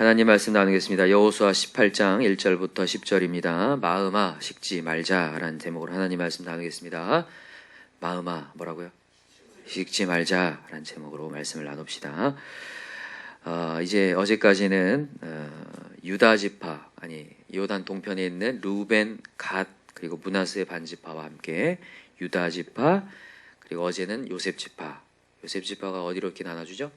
하나님 말씀 나누겠습니다. 여호수아 18장 1절부터 10절입니다. 마음아 식지 말자라는 제목으로 하나님 말씀 나누겠습니다. 마음아 뭐라고요? 식지 말자라는 제목으로 말씀을 나눕시다. 어, 이제 어제까지는 어, 유다 지파 아니 요단 동편에 있는 루벤, 갓 그리고 문하스의 반지파와 함께 유다 지파 그리고 어제는 요셉 지파 요셉 지파가 어디로 이렇게 나눠주죠?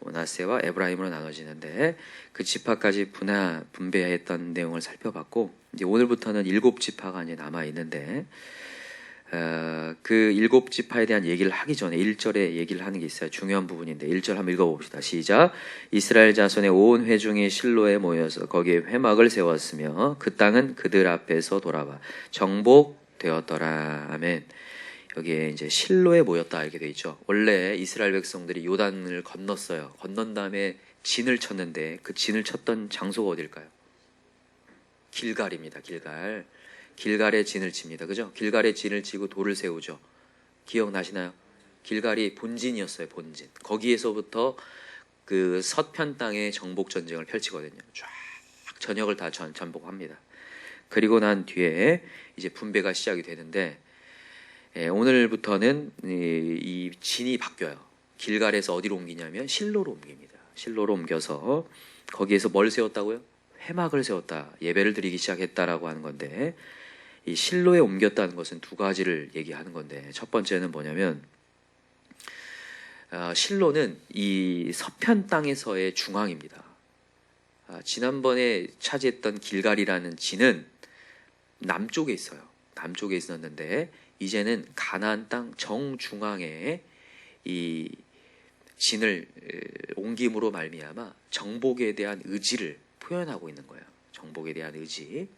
모나세와 에브라임으로 나눠지는데 그 지파까지 분하 분배했던 내용을 살펴봤고 이제 오늘부터는 일곱 지파가 이제 남아 있는데 어, 그 일곱 지파에 대한 얘기를 하기 전에 1절에 얘기를 하는 게 있어요. 중요한 부분인데 1절 한번 읽어봅시다. 시작. 이스라엘 자손의 온 회중이 실로에 모여서 거기에 회막을 세웠으며 그 땅은 그들 앞에서 돌아와 정복되었더라. 아멘. 여기에 이제 실로에 모였다 이렇게 돼 있죠. 원래 이스라엘 백성들이 요단을 건넜어요. 건넌 다음에 진을 쳤는데 그 진을 쳤던 장소가 어딜까요? 길갈입니다. 길갈. 길갈에 진을 칩니다. 그죠? 길갈에 진을 치고 돌을 세우죠. 기억나시나요? 길갈이 본진이었어요. 본진. 거기에서부터 그 서편 땅의 정복 전쟁을 펼치거든요. 쫙 전역을 다 전, 전복합니다. 그리고 난 뒤에 이제 분배가 시작이 되는데 예, 오늘부터는 이, 이 진이 바뀌어요. 길갈에서 어디로 옮기냐면 실로로 옮깁니다. 실로로 옮겨서 거기에서 뭘 세웠다고요? 회막을 세웠다. 예배를 드리기 시작했다라고 하는 건데 이 실로에 옮겼다는 것은 두 가지를 얘기하는 건데 첫 번째는 뭐냐면 아, 실로는 이 서편 땅에서의 중앙입니다. 아, 지난번에 차지했던 길갈이라는 진은 남쪽에 있어요. 남쪽에 있었는데 이제는 가나안 땅 정중앙에 이 진을 옮김으로 말미암아 정복에 대한 의지를 표현하고 있는 거예요. 정복에 대한 의지.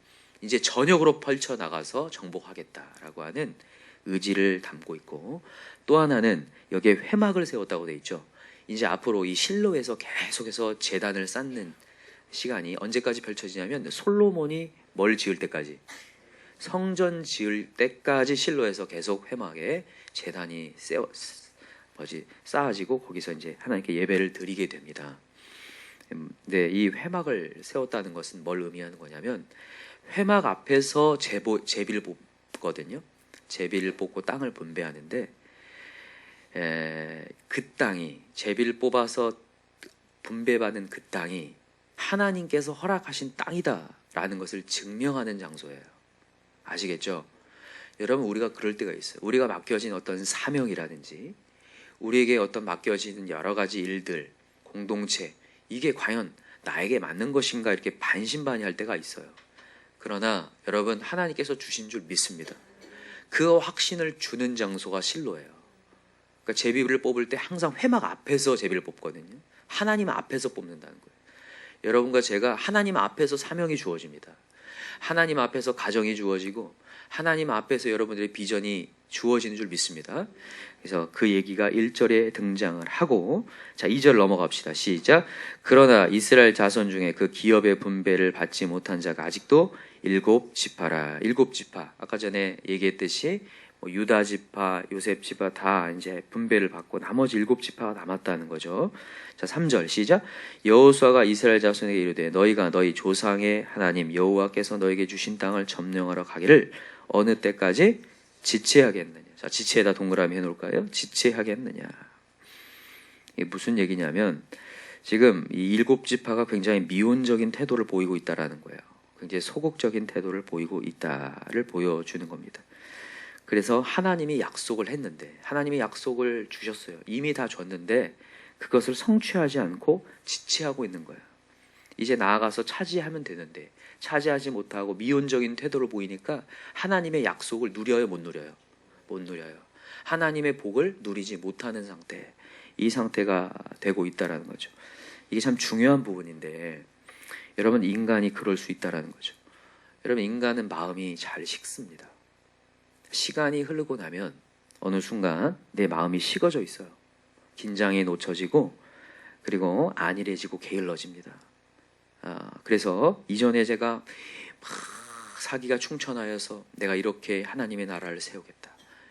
이제 전역으로 펼쳐 나가서 정복하겠다라고 하는 의지를 담고 있고 또 하나는 여기에 회막을 세웠다고 돼 있죠. 이제 앞으로 이 실로에서 계속해서 재단을 쌓는 시간이 언제까지 펼쳐지냐면 솔로몬이 뭘 지을 때까지 성전 지을 때까지 실로에서 계속 회막에 재단이 세워 뭐지 쌓아지고 거기서 이제 하나님께 예배를 드리게 됩니다. 근데 이 회막을 세웠다는 것은 뭘 의미하는 거냐면 회막 앞에서 제보, 제비를 뽑거든요. 제비를 뽑고 땅을 분배하는데 에, 그 땅이 제비를 뽑아서 분배받은 그 땅이 하나님께서 허락하신 땅이다라는 것을 증명하는 장소예요. 아시겠죠? 여러분 우리가 그럴 때가 있어요. 우리가 맡겨진 어떤 사명이라든지 우리에게 어떤 맡겨지는 여러 가지 일들, 공동체 이게 과연 나에게 맞는 것인가 이렇게 반신반의할 때가 있어요. 그러나 여러분 하나님께서 주신 줄 믿습니다. 그 확신을 주는 장소가 실로예요. 그러니까 제비를 뽑을 때 항상 회막 앞에서 제비를 뽑거든요. 하나님 앞에서 뽑는다는 거예요. 여러분과 제가 하나님 앞에서 사명이 주어집니다. 하나님 앞에서 가정이 주어지고 하나님 앞에서 여러분들의 비전이 주어지는 줄 믿습니다. 그래서 그 얘기가 1절에 등장을 하고 자 2절 넘어갑시다. 시작. 그러나 이스라엘 자손 중에 그 기업의 분배를 받지 못한 자가 아직도 일곱 지파라. 일곱 지파. 아까 전에 얘기했듯이 뭐 유다 지파, 요셉 지파 다 이제 분배를 받고 나머지 일곱 지파가 남았다는 거죠. 자, 3절 시작. 여호수아가 이스라엘 자손에게 이르되 너희가 너희 조상의 하나님 여호와께서 너에게 주신 땅을 점령하러 가기를 어느 때까지 지체하겠느냐. 자, 지체에다 동그라미 해 놓을까요? 지체하겠느냐. 이게 무슨 얘기냐면 지금 이 일곱 지파가 굉장히 미온적인 태도를 보이고 있다라는 거예요. 굉장히 소극적인 태도를 보이고 있다를 보여주는 겁니다. 그래서 하나님이 약속을 했는데 하나님이 약속을 주셨어요. 이미 다 줬는데 그것을 성취하지 않고 지체하고 있는 거예요. 이제 나아가서 차지하면 되는데 차지하지 못하고 미온적인 태도를 보이니까 하나님의 약속을 누려요, 못 누려요? 못 누려요. 하나님의 복을 누리지 못하는 상태. 이 상태가 되고 있다라는 거죠. 이게 참 중요한 부분인데 여러분 인간이 그럴 수 있다라는 거죠. 여러분 인간은 마음이 잘 식습니다. 시간이 흐르고 나면 어느 순간 내 마음이 식어져 있어요. 긴장에 놓쳐지고 그리고 안일해지고 게을러집니다. 아, 그래서 이전에 제가 막 사기가 충천하여서 내가 이렇게 하나님의 나라를 세우겠다.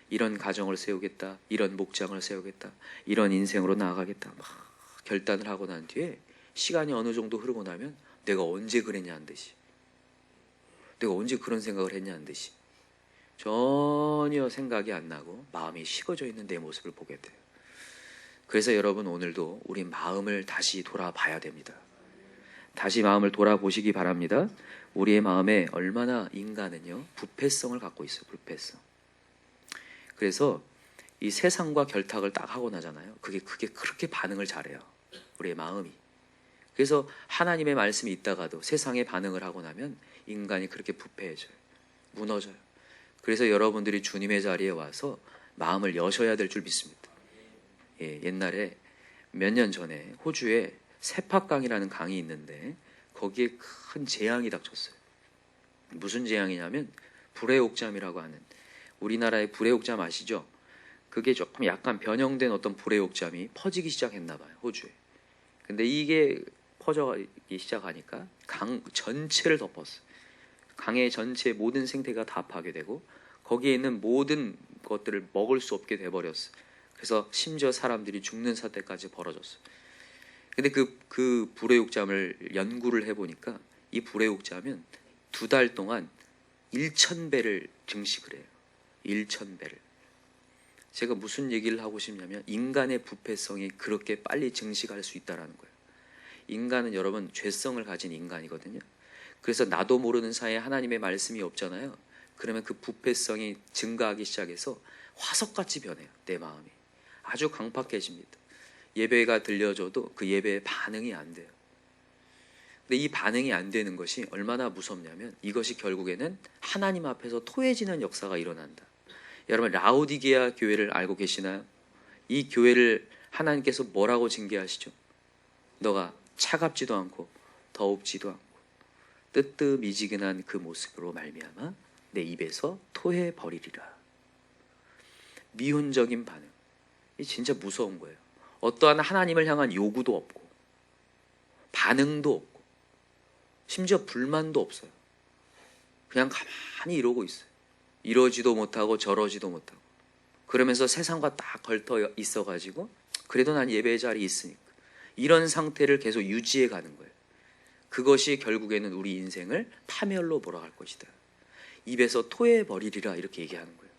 이런 가정을 세우겠다. 이런 목장을 세우겠다. 이런 인생으로 나아가겠다. 막 결단을 하고 난 뒤에 시간이 어느 정도 흐르고 나면 내가 언제 그랬냐는 듯이 내가 언제 그런 생각을 했냐는 듯이 전혀 생각이 안 나고 마음이 식어져 있는 내 모습을 보게 돼요. 그래서 여러분 오늘도 우리 마음을 다시 돌아봐야 됩니다. 다시 마음을 돌아보시기 바랍니다. 우리의 마음에 얼마나 인간은요 부패성을 갖고 있어요. 부패성. 그래서 이 세상과 결탁을 딱 하고 나잖아요. 그게 그게 그렇게 반응을 잘해요. 우리의 마음이. 그래서 하나님의 말씀이 있다가도 세상에 반응을 하고 나면 인간이 그렇게 부패해져요. 무너져요. 그래서 여러분들이 주님의 자리에 와서 마음을 여셔야 될 줄 믿습니다. 예, 옛날에 몇 년 전에 호주에 세팍강이라는 강이 있는데 거기에 큰 재앙이 닥쳤어요. 무슨 재앙이냐면 불의 옥잠이라고 하는 우리나라의 불의 옥잠 아시죠? 그게 조금 약간 변형된 어떤 불의 옥잠이 퍼지기 시작했나 봐요. 호주에. 근데 이게 퍼져기 시작하니까 강 전체를 덮었어요. 강의 전체 모든 생태가 다 파괴되고 거기에 있는 모든 것들을 먹을 수 없게 돼 버렸어요. 그래서 심지어 사람들이 죽는 사태까지 벌어졌어요. 근데 그, 그 불의 옥잠을 연구를 해보니까 이 불의 옥잠은 두 달 동안 1,000배를 증식을 해요. 1,000배를. 제가 무슨 얘기를 하고 싶냐면 인간의 부패성이 그렇게 빨리 증식할 수 있다라는 거예요. 인간은 여러분 죄성을 가진 인간이거든요. 그래서 나도 모르는 사이에 하나님의 말씀이 없잖아요. 그러면 그 부패성이 증가하기 시작해서 화석같이 변해요. 내 마음이. 아주 강팍해집니다. 예배가 들려줘도 그 예배에 반응이 안 돼요. 근데 이 반응이 안 되는 것이 얼마나 무섭냐면 이것이 결국에는 하나님 앞에서 토해지는 역사가 일어난다. 여러분 라오디게아 교회를 알고 계시나요? 이 교회를 하나님께서 뭐라고 징계하시죠? 너가 차갑지도 않고 더웁지도 않고 뜨뜻미지근한 그 모습으로 말미암아 내 입에서 토해 버리리라. 미온적인 반응. 이 진짜 무서운 거예요. 어떠한 하나님을 향한 요구도 없고 반응도 없고 심지어 불만도 없어요. 그냥 가만히 이러고 있어요. 이러지도 못하고 저러지도 못하고 그러면서 세상과 딱 걸터 있어 가지고 그래도 난 예배 자리에 있으니까 이런 상태를 계속 유지해 가는 거예요. 그것이 결국에는 우리 인생을 파멸로 몰아갈 것이다. 입에서 토해 버리리라 이렇게 얘기하는 거예요.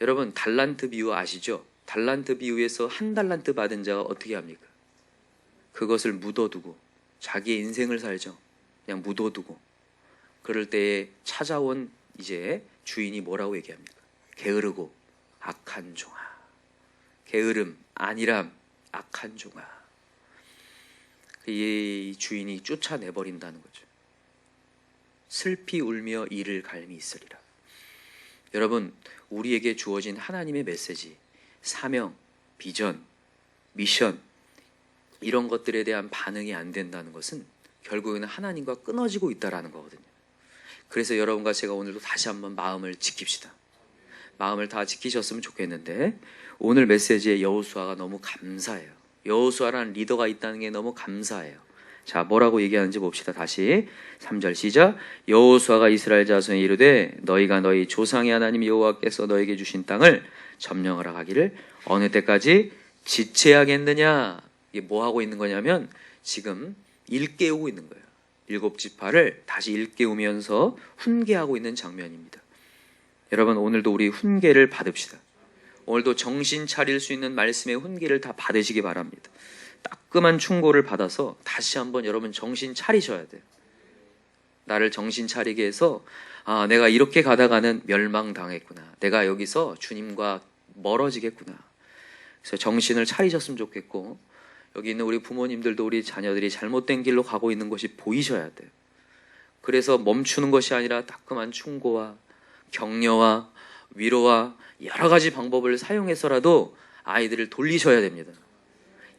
여러분 달란트 비유 아시죠? 달란트 비유에서 한 달란트 받은 자가 어떻게 합니까? 그것을 묻어두고 자기의 인생을 살죠. 그냥 묻어두고 그럴 때에 찾아온 이제 주인이 뭐라고 얘기합니까? 게으르고 악한 종아. 게으름, 안일함, 악한 종아. 이 주인이 쫓아내 버린다는 거죠. 슬피 울며 이를 갈미 있으리라. 여러분, 우리에게 주어진 하나님의 메시지, 사명, 비전, 미션 이런 것들에 대한 반응이 안 된다는 것은 결국에는 하나님과 끊어지고 있다라는 거거든요. 그래서 여러분과 제가 오늘도 다시 한번 마음을 지킵시다. 마음을 다 지키셨으면 좋겠는데 오늘 메시지에 여호수아가 너무 감사해요. 여호수아라는 리더가 있다는 게 너무 감사해요. 자, 뭐라고 얘기하는지 봅시다. 다시 3절 시작. 여호수아가 이스라엘 자손에 이르되 너희가 너희 조상의 하나님 여호와께서 너에게 주신 땅을 점령하라 하기를 어느 때까지 지체하겠느냐? 이게 뭐 하고 있는 거냐면 지금 일깨우고 있는 거예요. 일곱 지파를 다시 일깨우면서 훈계하고 있는 장면입니다. 여러분 오늘도 우리 훈계를 받읍시다. 오늘도 정신 차릴 수 있는 말씀의 훈계를 다 받으시기 바랍니다. 따끔한 충고를 받아서 다시 한번 여러분 정신 차리셔야 돼요. 나를 정신 차리게 해서 아, 내가 이렇게 가다가는 멸망당했구나. 내가 여기서 주님과 멀어지겠구나. 그래서 정신을 차리셨으면 좋겠고 여기 있는 우리 부모님들도 우리 자녀들이 잘못된 길로 가고 있는 것이 보이셔야 돼요. 그래서 멈추는 것이 아니라 따끔한 충고와 격려와 위로와 여러 가지 방법을 사용해서라도 아이들을 돌리셔야 됩니다.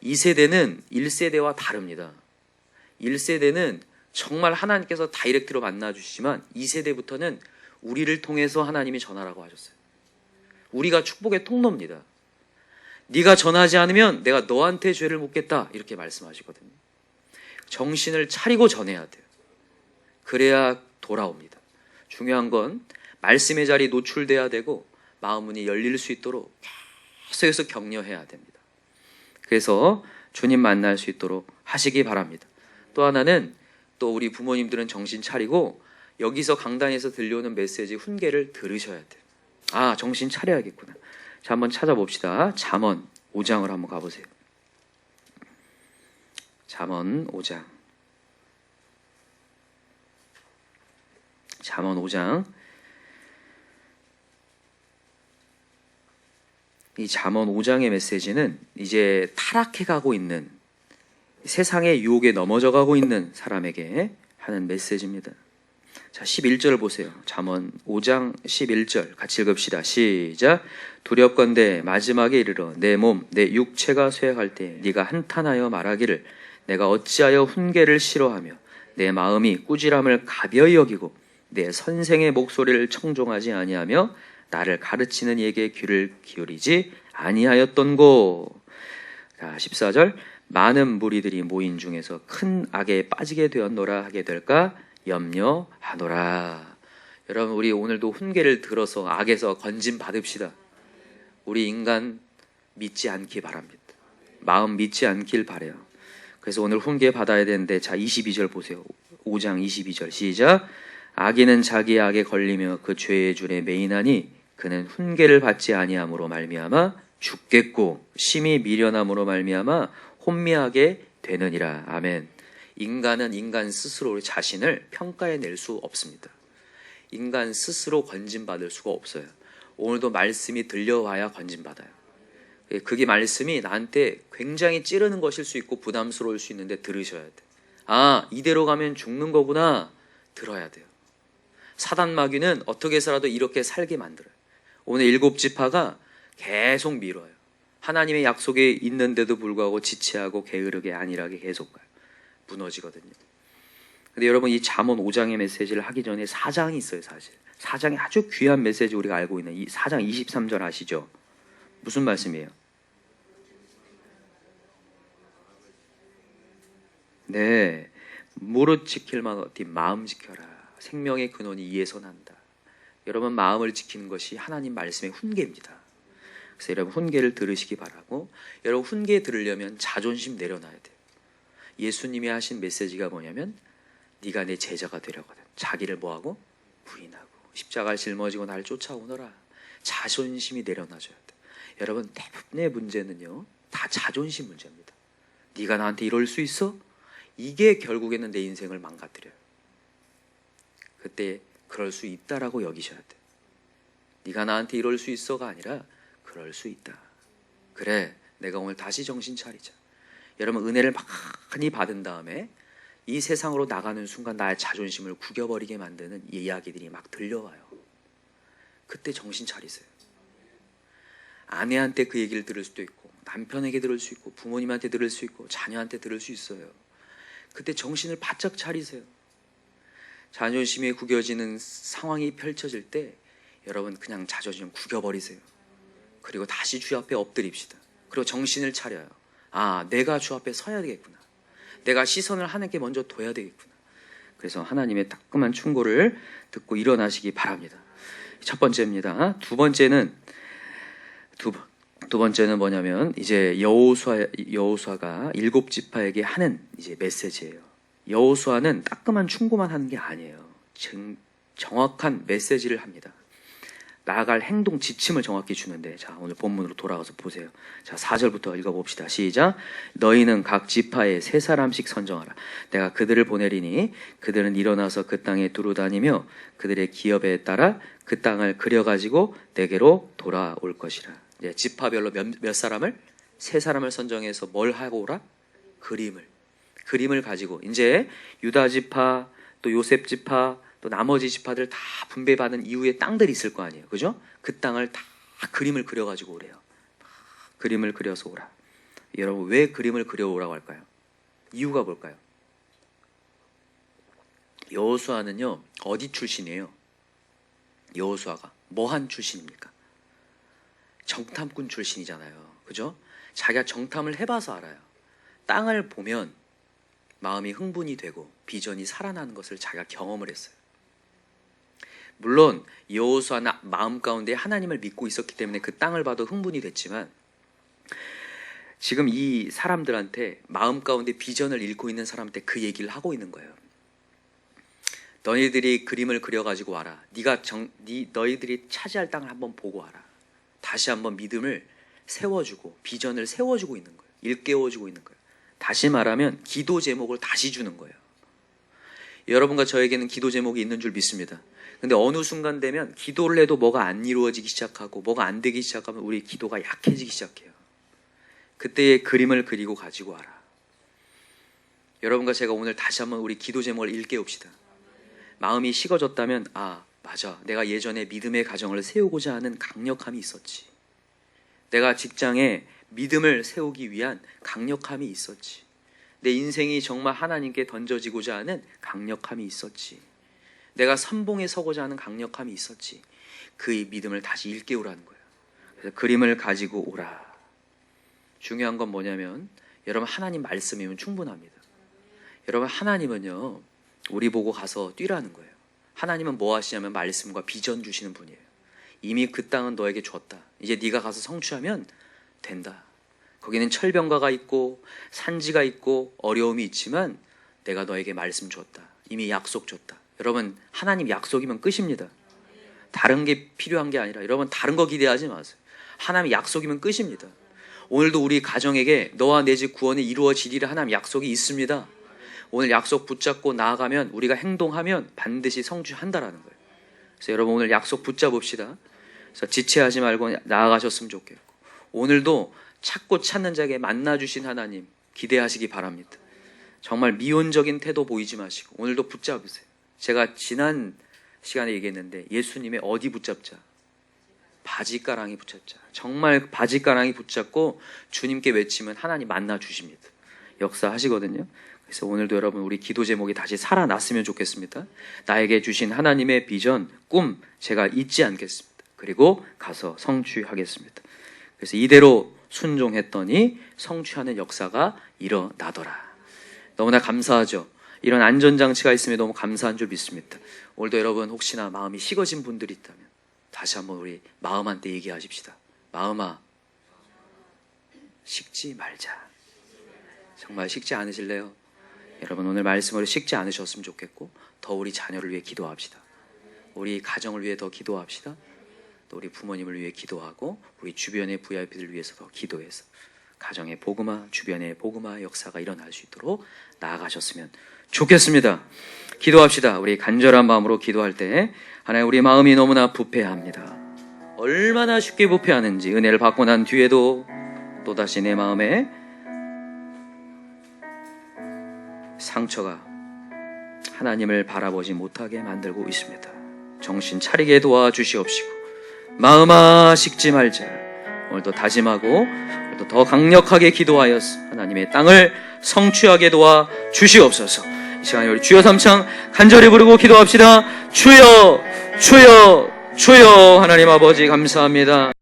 2세대는 1세대와 다릅니다. 1세대는 정말 하나님께서 다이렉트로 만나주시지만 2세대부터는 우리를 통해서 하나님이 전하라고 하셨어요. 우리가 축복의 통로입니다. 네가 전하지 않으면 내가 너한테 죄를 묻겠다 이렇게 말씀하시거든요. 정신을 차리고 전해야 돼요. 그래야 돌아옵니다. 중요한 건 말씀의 자리 노출돼야 되고 마음 문이 열릴 수 있도록 계속해서 격려해야 됩니다. 그래서 주님 만날 수 있도록 하시기 바랍니다. 또 하나는 또 우리 부모님들은 정신 차리고 여기서 강단에서 들려오는 메시지 훈계를 들으셔야 돼요. 아, 정신 차려야겠구나. 자, 한번 찾아봅시다. 잠언 5장을 한번 가보세요. 잠언 5장. 잠언 5장. 이 잠언 5장의 메시지는 이제 타락해 가고 있는 세상의 유혹에 넘어져 가고 있는 사람에게 하는 메시지입니다. 자, 11절 보세요. 잠언 5장 11절 같이 읽읍시다. 시작. 두렵건대 마지막에 이르러 내 몸, 내 육체가 쇠할 때 네가 한탄하여 말하기를 내가 어찌하여 훈계를 싫어하며 내 마음이 꾸지람을 가벼이 여기고 내 선생의 목소리를 청종하지 아니하며 나를 가르치는 이에게 귀를 기울이지 아니하였던고. 자, 14절 많은 무리들이 모인 중에서 큰 악에 빠지게 되었노라 하게 될까 염려하노라. 여러분 우리 오늘도 훈계를 들어서 악에서 건진 받읍시다. 우리 인간 믿지 않기 바랍니다. 마음 믿지 않길 바래요. 그래서 오늘 훈계 받아야 되는데 자 22절 보세요. 5장 22절 시작. 악인은 자기 악에 걸리며 그 죄의 줄에 매인하니 그는 훈계를 받지 아니함으로 말미암아 죽겠고 심히 미련함으로 말미암아 혼미하게 되느니라. 아멘. 인간은 인간 스스로 우리 자신을 평가해 낼 수 없습니다. 인간 스스로 건진받을 수가 없어요. 오늘도 말씀이 들려와야 건진받아요. 예, 그게 말씀이 나한테 굉장히 찌르는 것일 수 있고 부담스러울 수 있는데 들으셔야 돼. 아, 이대로 가면 죽는 거구나. 들어야 돼요. 사단 마귀는 어떻게 해서라도 이렇게 살게 만들어요. 오늘 일곱 지파가 계속 밀어요. 하나님의 약속에 있는데도 불구하고 지체하고 게으르게 안일하게 계속 가요. 무너지거든요. 근데 여러분 이 잠언 5장의 메시지를 하기 전에 4장이 있어요, 사실. 4장이 아주 귀한 메시지 우리가 알고 있는 이 4장 23절 아시죠? 무슨 말씀이에요? 네. 무릇 지킬 만 어디 마음 지켜라. 생명의 근원이 이에서 난다. 여러분 마음을 지키는 것이 하나님 말씀의 훈계입니다. 그래서 여러분 훈계를 들으시기 바라고 여러분 훈계 들으려면 자존심 내려놔야 돼요. 예수님이 하신 메시지가 뭐냐면 네가 내 제자가 되려거든. 자기를 뭐하고 부인하고 십자가를 짊어지고 나를 쫓아오너라. 자존심이 내려놔줘야 돼. 여러분 대부분의 문제는요 다 자존심 문제입니다. 네가 나한테 이럴 수 있어? 이게 결국에는 내 인생을 망가뜨려요. 그때 그럴 수 있다라고 여기셔야 돼. 네가 나한테 이럴 수 있어가 아니라 그럴 수 있다. 그래, 내가 오늘 다시 정신 차리자. 여러분 은혜를 많이 받은 다음에 이 세상으로 나가는 순간 나의 자존심을 구겨버리게 만드는 이야기들이 막 들려와요. 그때 정신 차리세요. 아내한테 그 얘기를 들을 수도 있고 남편에게 들을 수 있고 부모님한테 들을 수 있고 자녀한테 들을 수 있어요. 그때 정신을 바짝 차리세요. 자존심이 구겨지는 상황이 펼쳐질 때 여러분 그냥 자존심 구겨버리세요. 그리고 다시 주 앞에 엎드립시다. 그리고 정신을 차려요. 아, 내가 주 앞에 서야 되겠구나. 내가 시선을 하나님께 먼저 둬야 되겠구나. 그래서 하나님의 따끔한 충고를 듣고 일어나시기 바랍니다. 첫 번째입니다. 두 번째는 두, 두 번째는 뭐냐면 이제 여호수아 여호수아가 일곱 지파에게 하는 이제 메시지예요. 여호수아는 따끔한 충고만 하는 게 아니에요. 정, 정확한 메시지를 합니다. 나아갈 행동 지침을 정확히 주는데 자 오늘 본문으로 돌아가서 보세요. 자 4절부터 읽어봅시다. 시작. 너희는 각 지파에 세 사람씩 선정하라. 내가 그들을 보내리니 그들은 일어나서 그 땅에 두루다니며 그들의 기업에 따라 그 땅을 그려가지고 내게로 돌아올 것이라. 이제 지파별로 몇, 몇 사람을 세 사람을 선정해서 뭘 하고 오라? 그림을 그림을 가지고 이제 유다 지파 또 요셉 지파 또 나머지 지파들 다 분배받은 이후에 땅들이 있을 거 아니에요. 그죠? 그 땅을 다 그림을 그려 가지고 오래요. 그림을 그려서 오라. 여러분, 왜 그림을 그려오라고 할까요? 이유가 뭘까요? 여호수아는요, 어디 출신이에요? 여호수아가. 뭐한 출신입니까? 정탐꾼 출신이잖아요. 그죠? 자기가 정탐을 해봐서 알아요. 땅을 보면 마음이 흥분이 되고 비전이 살아나는 것을 자기가 경험을 했어요. 물론 여호수아는 마음 가운데 하나님을 믿고 있었기 때문에 그 땅을 봐도 흥분이 됐지만 지금 이 사람들한테 마음 가운데 비전을 잃고 있는 사람한테 그 얘기를 하고 있는 거예요. 너희들이 그림을 그려 가지고 와라. 네가 정, 네, 너희들이 차지할 땅을 한번 보고 와라. 다시 한번 믿음을 세워주고 비전을 세워주고 있는 거예요. 일깨워주고 있는 거예요. 다시 말하면 기도 제목을 다시 주는 거예요. 여러분과 저에게는 기도 제목이 있는 줄 믿습니다. 근데 어느 순간 되면 기도를 해도 뭐가 안 이루어지기 시작하고 뭐가 안 되기 시작하면 우리 기도가 약해지기 시작해요. 그때의 그림을 그리고 가지고 와라. 여러분과 제가 오늘 다시 한번 우리 기도 제목을 일깨웁시다. 마음이 식어졌다면 아 맞아 내가 예전에 믿음의 가정을 세우고자 하는 강력함이 있었지. 내가 직장에 믿음을 세우기 위한 강력함이 있었지. 내 인생이 정말 하나님께 던져지고자 하는 강력함이 있었지. 내가 선봉에 서고자 하는 강력함이 있었지. 그 믿음을 다시 일깨우라는 거예요. 그래서 그림을 가지고 오라. 중요한 건 뭐냐면 여러분 하나님 말씀이면 충분합니다. 여러분 하나님은요 우리 보고 가서 뛰라는 거예요. 하나님은 뭐 하시냐면 말씀과 비전 주시는 분이에요. 이미 그 땅은 너에게 줬다. 이제 네가 가서 성취하면 된다. 거기는 철병가가 있고 산지가 있고 어려움이 있지만 내가 너에게 말씀 줬다. 이미 약속 줬다. 여러분 하나님 약속이면 끝입니다. 다른 게 필요한 게 아니라 여러분 다른 거 기대하지 마세요. 하나님 약속이면 끝입니다. 오늘도 우리 가정에게 너와 내 집 구원이 이루어지리라 하나님 약속이 있습니다. 오늘 약속 붙잡고 나아가면 우리가 행동하면 반드시 성취한다라는 거예요. 그래서 여러분 오늘 약속 붙잡읍시다. 그래서 지체하지 말고 나아가셨으면 좋겠고 오늘도 찾고 찾는 자에게 만나 주신 하나님 기대하시기 바랍니다. 정말 미온적인 태도 보이지 마시고 오늘도 붙잡으세요. 제가 지난 시간에 얘기했는데 예수님의 어디 붙잡자? 바지가랑이 붙잡자. 정말 바지가랑이 붙잡고 주님께 외치면 하나님 만나 주십니다. 역사하시거든요. 그래서 오늘도 여러분 우리 기도 제목이 다시 살아났으면 좋겠습니다. 나에게 주신 하나님의 비전, 꿈 제가 잊지 않겠습니다. 그리고 가서 성취하겠습니다. 그래서 이대로 순종했더니 성취하는 역사가 일어나더라. 너무나 감사하죠. 이런 안전장치가 있으면 너무 감사한 줄 믿습니다. 오늘도 여러분 혹시나 마음이 식어진 분들이 있다면 다시 한번 우리 마음한테 얘기하십시다. 마음아, 식지 말자. 정말 식지 않으실래요? 여러분 오늘 말씀으로 식지 않으셨으면 좋겠고 더 우리 자녀를 위해 기도합시다. 우리 가정을 위해 더 기도합시다. 또 우리 부모님을 위해 기도하고 우리 주변의 VIP들 위해서 더 기도해서 가정의 복음화, 주변의 복음화 역사가 일어날 수 있도록 나아가셨으면 좋겠습니다. 기도합시다. 우리 간절한 마음으로 기도할 때 하나님 우리 마음이 너무나 부패합니다. 얼마나 쉽게 부패하는지 은혜를 받고 난 뒤에도 또다시 내 마음에 상처가 하나님을 바라보지 못하게 만들고 있습니다. 정신 차리게 도와주시옵시고 마음아 식지 말자. 오늘도 다짐하고 오늘도 더 강력하게 기도하여서 하나님의 땅을 성취하게 도와 주시옵소서. 이 시간에 우리 주여 삼창 간절히 부르고 기도합시다. 주여, 주여, 주여 하나님 아버지 감사합니다.